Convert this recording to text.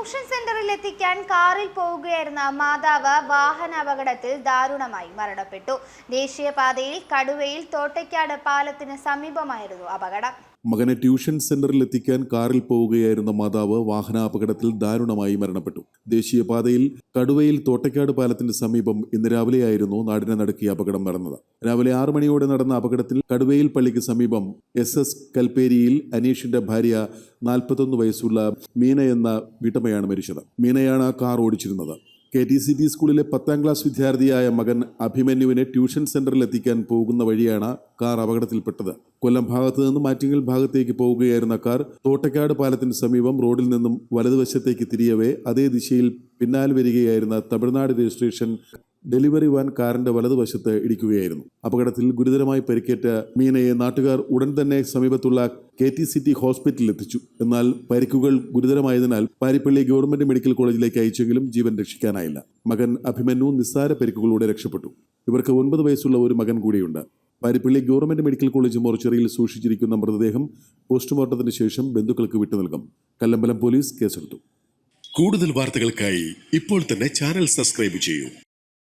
Tuition സെന്ററിൽ എത്തിക്കാൻ കാറിൽ പോവുകയായിരുന്ന മാതാവ് വാഹന അപകടത്തിൽ ദാരുണമായി മരണപ്പെട്ടു. ദേശീയപാതയിൽ കടുവയിൽ തോട്ടയ്ക്കാട് പാലത്തിന് സമീപമായിരുന്നു അപകടം. മകനെ ട്യൂഷൻ സെന്ററിൽ എത്തിക്കാൻ കാറിൽ പോവുകയായിരുന്ന മാതാവ് വാഹനാപകടത്തിൽ ദാരുണമായി മരണപ്പെട്ടു. ദേശീയപാതയിൽ കടുവയിൽ തോട്ടയ്ക്കാട് പാലത്തിന് സമീപം ഇന്ന് രാവിലെയായിരുന്നു നാടിനെ നടുക്കിയ അപകടം നടന്നത്. രാവിലെ ആറു മണിയോടെ നടന്ന അപകടത്തിൽ കടുവയിൽ പള്ളിക്ക് സമീപം എസ് എസ് കൽപ്പേരിയിൽ അനീഷിന്റെ ഭാര്യ നാൽപ്പത്തൊന്ന് വയസ്സുള്ള മീന എന്ന വീട്ടമ്മയാണ് മരിച്ചത്. മീനയാണ് ആ കാർ ഓടിച്ചിരുന്നത്. കെ ടി സി ടി സ്കൂളിലെ പത്താം ക്ലാസ് വിദ്യാർത്ഥിയായ മകൻ അഭിമന്യുവിനെ ട്യൂഷൻ സെന്ററിൽ എത്തിക്കാൻ പോകുന്ന വഴിയാണ് കാർ അപകടത്തിൽപ്പെട്ടത്. കൊല്ലം ഭാഗത്ത് നിന്നും മാറ്റിങ്ങൽ ഭാഗത്തേക്ക് പോവുകയായിരുന്ന കാർ തോട്ടക്കാട് പാലത്തിന് സമീപം റോഡിൽ നിന്നും വലതുവശത്തേക്ക് തിരിയവേ അതേ ദിശയിൽ പിന്നാലെ വരികയായിരുന്ന തമിഴ്നാട് രജിസ്ട്രേഷൻ ഡെലിവറി വാൻ കാറിന്റെ വലതുവശത്ത് ഇടിക്കുകയായിരുന്നു. അപകടത്തിൽ ഗുരുതരമായി പരിക്കേറ്റ മീനയെ നാട്ടുകാർ ഉടൻ തന്നെ സമീപത്തുള്ള കെ ടി സി ടി ഹോസ്പിറ്റലിൽ എത്തിച്ചു. എന്നാൽ പരിക്കുകൾ ഗുരുതരമായതിനാൽ പാരിപ്പള്ളി ഗവൺമെന്റ് മെഡിക്കൽ കോളേജിലേക്ക് അയച്ചെങ്കിലും ജീവൻ രക്ഷിക്കാനായില്ല. മകൻ അഭിമന്യു നിസ്സാര പരിക്കുകളോടെ രക്ഷപ്പെട്ടു. ഇവർക്ക് ഒൻപത് വയസ്സുള്ള ഒരു മകൻ കൂടിയുണ്ട്. പാരിപ്പള്ളി ഗവൺമെന്റ് മെഡിക്കൽ കോളേജ് മോർച്ചറിയിൽ സൂക്ഷിച്ചിരിക്കുന്ന മൃതദേഹം പോസ്റ്റ്മോർട്ടത്തിന് ശേഷം ബന്ധുക്കൾക്ക് വിട്ടു നൽകും. കല്ലമ്പലം പോലീസ് കേസെടുത്തു. കൂടുതൽ വാർത്തകൾക്കായി ഇപ്പോൾ തന്നെ ചാനൽ സബ്സ്ക്രൈബ് ചെയ്യൂ.